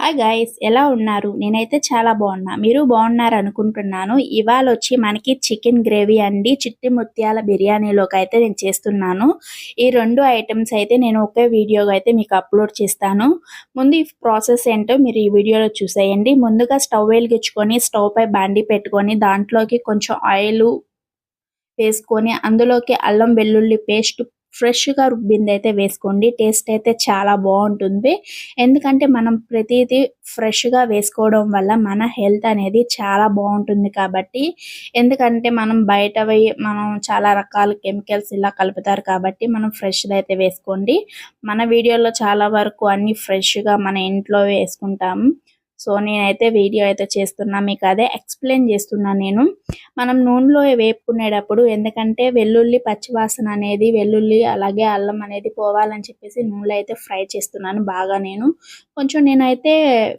Hi guys ఎలా ఉన్నారు? నేనైతే చాలా బాగున్నా. మీరు బాగున్నారు అనుకుంటున్నాను. ఇవాళ వచ్చి మనకి చికెన్ గ్రేవీ అండి. చిట్టి ముత్యాల బిర్యానీలోకి అయితే నేను చేస్తున్నాను. ఈ రెండు ఐటమ్స్ అయితే నేను ఒకే వీడియోగా అయితే మీకు అప్లోడ్ చేస్తాను. ముందు ఈ ప్రాసెస్ ఏంటో మీరు ఈ వీడియోలో చూసేయండి. ముందుగా స్టవ్ వెలిగించుకొని స్టవ్ పై బాండి పెట్టుకొని దాంట్లోకి కొంచెం ఆయిల్ వేసుకొని అందులోకి అల్లం వెల్లుల్లి పేస్ట్ ఫ్రెష్గా రుబ్బింది అయితే వేసుకోండి. టేస్ట్ అయితే చాలా బాగుంటుంది ఎందుకంటే మనం ప్రతిదీ ఫ్రెష్గా వేసుకోవడం వల్ల మన హెల్త్ అనేది చాలా బాగుంటుంది కాబట్టి. ఎందుకంటే మనం బయటవి మనం చాలా రకాల కెమికల్స్ ఇలా కలుపుతారు కాబట్టి మనం ఫ్రెష్ అయితే వేసుకోండి. మన వీడియోలో చాలా వరకు అన్ని ఫ్రెష్గా మన ఇంట్లో వేసుకుంటాము. సో నేనైతే వీడియో అయితే చేస్తున్నా మీకు అదే ఎక్స్ప్లెయిన్ చేస్తున్నా నేను. మనం నూనెలో వేపుకునేటప్పుడు ఎందుకంటే వెల్లుల్లి పచ్చివాసన అనేది వెల్లుల్లి అలాగే అల్లం అనేది పోవాలని చెప్పేసి నూనెలో అయితే ఫ్రై చేస్తున్నాను బాగా నేను. కొంచెం నేనైతే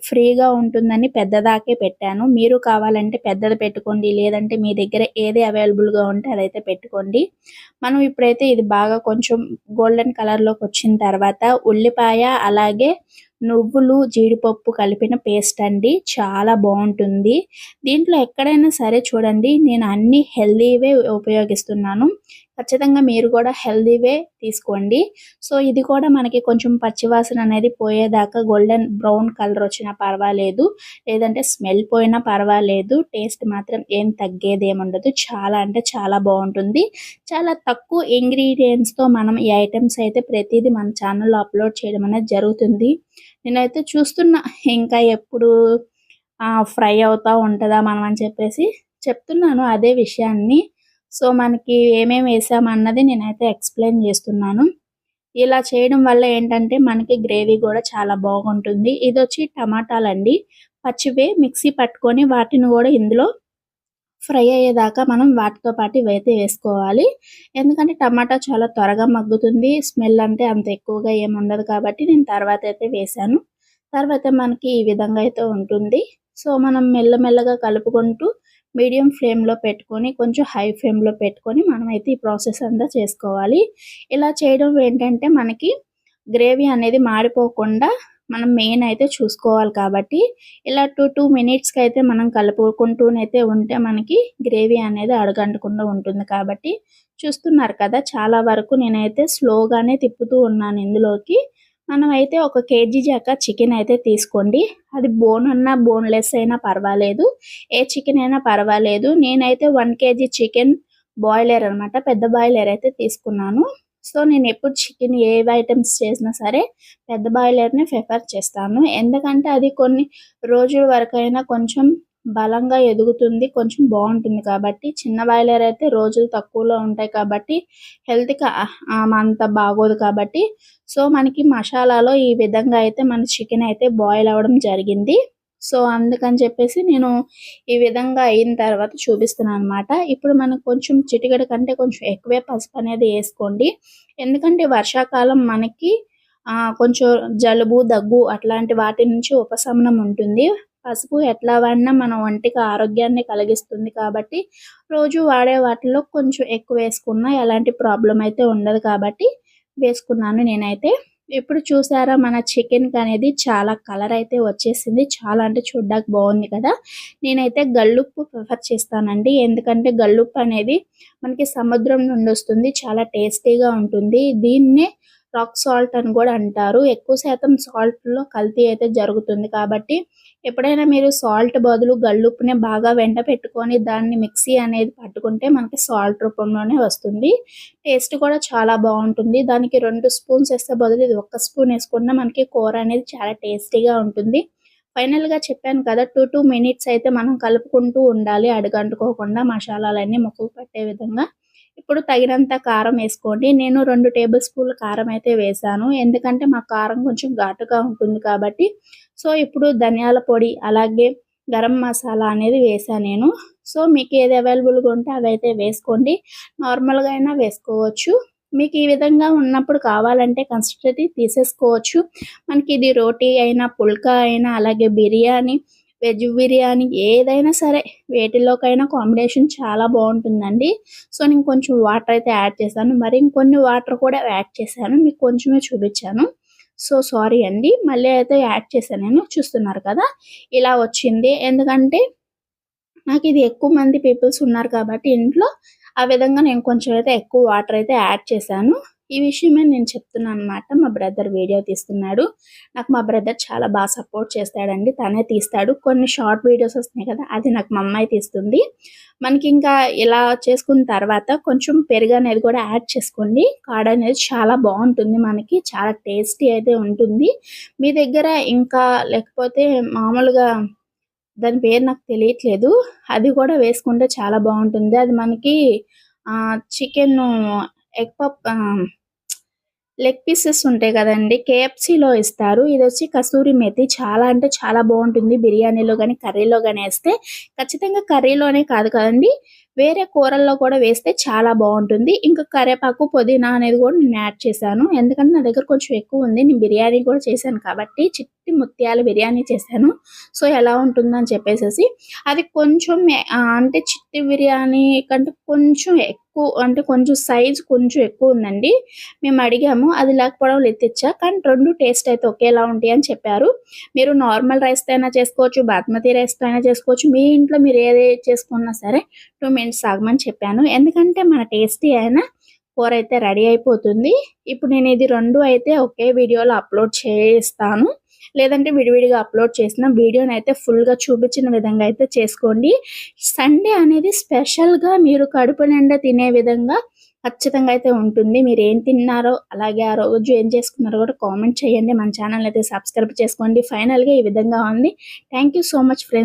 ఫ్రీగా ఉంటుందని పెద్దదాకే పెట్టాను. మీరు కావాలంటే పెద్దది పెట్టుకోండి లేదంటే మీ దగ్గర ఏది అవైలబుల్గా ఉంటే అదైతే పెట్టుకోండి. మనం ఇప్పుడైతే ఇది బాగా కొంచెం గోల్డెన్ కలర్లోకి వచ్చిన తర్వాత ఉల్లిపాయ అలాగే నువ్వులు జీడిపప్పు కలిపిన పేస్ట్ అండి. చాలా బాగుంటుంది. దీంట్లో ఎక్కడైనా సరే చూడండి నేను అన్ని హెల్దీవే ఉపయోగిస్తున్నాను. ఖచ్చితంగా మీరు కూడా హెల్దీవే తీసుకోండి. సో ఇది కూడా మనకి కొంచెం పచ్చివాసన అనేది పోయేదాకా గోల్డెన్ బ్రౌన్ కలర్ వచ్చినా పర్వాలేదు. లేదంటే స్మెల్ పోయినా పర్వాలేదు. టేస్ట్ మాత్రం ఏం తగ్గేది ఏముండదు చాలా అంటే చాలా బాగుంటుంది. చాలా తక్కువ ఇంగ్రీడియంట్స్తో మనం ఈ ఐటమ్స్ అయితే ప్రతిదీ మన ఛానల్లో అప్లోడ్ చేయడం అనేది జరుగుతుంది. నేనైతే చూస్తున్నా ఇంకా ఎప్పుడు ఫ్రై అవుతా ఉంటుందా మనం అని చెప్పేసి చెప్తున్నాను అదే విషయాన్ని. సో మనకి ఏమేమి వేసామన్నది నేనైతే ఎక్స్ప్లెయిన్ చేస్తున్నాను. ఇలా చేయడం వల్ల ఏంటంటే మనకి గ్రేవీ కూడా చాలా బాగుంటుంది. ఇది వచ్చి టమాటాలండి. పచ్చివే మిక్సీ పట్టుకొని వాటిని కూడా ఇందులో ఫ్రై అయ్యేదాకా మనం వాటితో పాటు ఇవైతే వేసుకోవాలి. ఎందుకంటే టమాటా చాలా త్వరగా మగ్గుతుంది. స్మెల్ అంటే అంత ఎక్కువగా ఏముండదు కాబట్టి నేను తర్వాత అయితే వేసాను. తర్వాత మనకి ఈ విధంగా అయితే ఉంటుంది. సో మనం మెల్లమెల్లగా కలుపుకుంటూ మీడియం ఫ్లేమ్లో పెట్టుకొని కొంచెం హై ఫ్లేమ్లో పెట్టుకొని మనమైతే ఈ ప్రాసెస్ అంతా చేసుకోవాలి. ఇలా చేయడం ఏంటంటే మనకి గ్రేవీ అనేది మాడిపోకుండా మనం మెయిన్ అయితే చూసుకోవాలి కాబట్టి ఇలా టూ టూ మినిట్స్కి అయితే మనం కలుపుకుంటూనైతే ఉంటే మనకి గ్రేవీ అనేది అడగంటకుండా ఉంటుంది కాబట్టి చూస్తున్నారు కదా చాలా వరకు నేనైతే స్లోగానే తిప్పుతూ ఉన్నాను ఇందులోకి. మనం అయితే ఒక కేజీ జాక చికెన్ అయితే తీసుకోండి. అది బోన్ అన్నా బోన్లెస్ అయినా పర్వాలేదు. ఏ చికెన్ అయినా పర్వాలేదు. నేనైతే వన్ కేజీ చికెన్ బాయిలర్ అనమాట పెద్ద బాయిలర్ అయితే తీసుకున్నాను. సో నేను ఎప్పుడు చికెన్ ఏ ఐటమ్స్ చేసినా సరే పెద్ద బాయిలర్ని ప్రిఫర్ చేస్తాను. ఎందుకంటే అది కొన్ని రోజుల వరకు అయినా కొంచెం బలంగా ఎదుగుతుంది కొంచెం బాగుంటుంది కాబట్టి. చిన్న బాయిలర్ అయితే రోజులు తక్కువలో ఉంటాయి కాబట్టి హెల్త్కి అంత బాగోదు కాబట్టి. సో మనకి మసాలాలో ఈ విధంగా అయితే మన చికెన్ అయితే బాయిల్ అవ్వడం జరిగింది. సో అందుకని చెప్పేసి నేను ఈ విధంగా అయిన తర్వాత చూపిస్తున్నాను అనమాట ఇప్పుడు మనం కొంచెం చిటికడ కంటే కొంచెం ఎక్కువే పసుపు అనేది వేసుకోండి. ఎందుకంటే వర్షాకాలం మనకి కొంచెం జలుబు దగ్గు అట్లాంటి వాటి నుంచి ఉపశమనం ఉంటుంది. పసుపు ఎట్లా వాడినా మన ఒంటికి ఆరోగ్యాన్ని కలిగిస్తుంది కాబట్టి రోజు వాడే వాటిలో కొంచెం ఎక్కువ వేసుకున్నా ఎలాంటి ప్రాబ్లం అయితే ఉండదు కాబట్టి వేసుకున్నాను నేనైతే. ఇప్పుడు చూసారా మన చికెన్కి అనేది చాలా కలర్ అయితే వచ్చేసింది. చాలా అంటే చూడ్డానికి బాగుంది కదా. నేనైతే గల్లుప్పు ప్రిఫర్ చేస్తానండి. ఎందుకంటే గల్లుప్పు అనేది మనకి సముద్రం నుండి వస్తుంది. చాలా టేస్టీగా ఉంటుంది. దీన్నే రాక్ సాల్ట్ అని కూడా అంటారు. ఎక్కువ శాతం సాల్ట్లో కల్తీ అయితే జరుగుతుంది. కాబట్టి ఎప్పుడైనా మీరు సాల్ట్ బదులు గల్లుప్పునే బాగా వెంట పెట్టుకొని దాన్ని మిక్సీ అనేది పట్టుకుంటే మనకి సాల్ట్ రూపంలోనే వస్తుంది. టేస్ట్ కూడా చాలా బాగుంటుంది. దానికి రెండు స్పూన్స్ వేస్తే బదులు ఇది ఒక్క స్పూన్ వేసుకున్నా మనకి కూర అనేది చాలా టేస్టీగా ఉంటుంది. ఫైనల్గా చెప్పాను కదా టూ టూ మినిట్స్ అయితే మనం కలుపుకుంటూ ఉండాలి. అడుగంటుకోకుండా మసాలాలన్నీ ముక్కకు పట్టే విధంగా. ఇప్పుడు తగినంత కారం వేసుకోండి. నేను రెండు టేబుల్ స్పూన్ల కారం అయితే వేసాను. ఎందుకంటే మా కారం కొంచెం ఘాటుగా ఉంటుంది కాబట్టి. సో ఇప్పుడు ధనియాల పొడి అలాగే గరం మసాలా అనేది వేసాను నేను. సో మీకు ఏది అవైలబుల్గా ఉంటే అవైతే వేసుకోండి. నార్మల్గా అయినా వేసుకోవచ్చు. మీకు ఈ విధంగా ఉన్నప్పుడు కావాలంటే కన్సిస్టెన్సీ తీసేసుకోవచ్చు. మనకి ఇది రోటీ అయినా పుల్కా అయినా అలాగే బిర్యానీ వెజ్ బిర్యానీ ఏదైనా సరే వేటిలోకైనా కాంబినేషన్ చాలా బాగుంటుందండి. సో నేను కొంచెం వాటర్ అయితే యాడ్ చేశాను. మరి ఇంకొన్ని వాటర్ కూడా యాడ్ చేశాను. మీకు కొంచెమే చూపించాను. సో సారీ అండి. మళ్ళీ అయితే యాడ్ చేశాను నేను. చూస్తున్నారు కదా? ఇలా వచ్చింది. ఎందుకంటే నాకు ఇది ఎక్కువ మంది పీపుల్స్ ఉన్నారు కాబట్టి ఇంట్లో ఆ విధంగా నేను కొంచెం అయితే ఎక్కువ వాటర్ అయితే యాడ్ చేశాను. ఈ విషయమే నేను చెప్తున్నాను అనమాట మా బ్రదర్ వీడియో తీస్తున్నాడు. నాకు మా బ్రదర్ చాలా బాగా సపోర్ట్ చేస్తాడండి. తనే తీస్తాడు. కొన్ని షార్ట్ వీడియోస్ వస్తున్నాయి కదా అది నాకు మా అమ్మాయి తీస్తుంది. మనకి ఇంకా ఇలా చేసుకున్న తర్వాత కొంచెం పెరుగు అనేది కూడా యాడ్ చేసుకోండి. కాడ అనేది చాలా బాగుంటుంది మనకి. చాలా టేస్టీ అయితే ఉంటుంది. మీ దగ్గర ఇంకా లేకపోతే మామూలుగా దాని పేరు నాకు తెలియట్లేదు. అది కూడా వేసుకుంటే చాలా బాగుంటుంది. అది మనకి chicken egg puff leg pieces ఉంటాయి కదండి. కేఎఫ్సీలో ఇస్తారు. ఇది వచ్చి కస్తూరి మెతి చాలా అంటే చాలా బాగుంటుంది. బిర్యానీలో కానీ కర్రీలో కానీ వేస్తే ఖచ్చితంగా కర్రీలోనే కాదు కదండి. వేరే కూరల్లో కూడా వేస్తే చాలా బాగుంటుంది. ఇంకా కరివేపాకు పుదీనా అనేది కూడా నేను యాడ్ చేశాను. ఎందుకంటే నా దగ్గర కొంచెం ఎక్కువ ఉంది. నేను బిర్యానీ కూడా చేశాను కాబట్టి చిట్టి ముత్యాల బిర్యానీ చేశాను. సో ఎలా ఉంటుందని చెప్పేసి అది కొంచెం అంటే చిట్టి బిర్యానీ కంటే కొంచెం ఎక్కువ అంటే కొంచెం సైజ్ కొంచెం ఎక్కువ ఉందండి. మేము అడిగాము అది లేకపోవడం ఎత్తిచ్చా కానీ రెండు టేస్ట్ అయితే ఒకేలా ఉంటాయి అని చెప్పారు. మీరు నార్మల్ రైస్తో అయినా చేసుకోవచ్చు బాస్మతి రైస్తో అయినా చేసుకోవచ్చు. మీ ఇంట్లో మీరు ఏది చేసుకున్నా సరే టూ మినిట్స్ ఆగమని చెప్పాను. ఎందుకంటే మన టేస్టీ అయినా కూర అయితే రెడీ అయిపోతుంది. ఇప్పుడు నేను ఇది రెండు అయితే ఒకే వీడియోలో అప్లోడ్ చేస్తాను. లేదంటే విడివిడిగా అప్లోడ్ చేసిన వీడియోని అయితే ఫుల్గా చూపించిన విధంగా అయితే చేసుకోండి. సండే అనేది స్పెషల్గా మీరు కడుపు నిండా తినే విధంగా ఖచ్చితంగా అయితే ఉంటుంది. మీరు ఏం తిన్నారో అలాగే ఆ రోజు ఏం చేసుకున్నారో కూడా కామెంట్ చేయండి. మన ఛానల్ అయితే సబ్స్క్రైబ్ చేసుకోండి. ఫైనల్గా ఈ విధంగా ఉంది. Thank so much friends.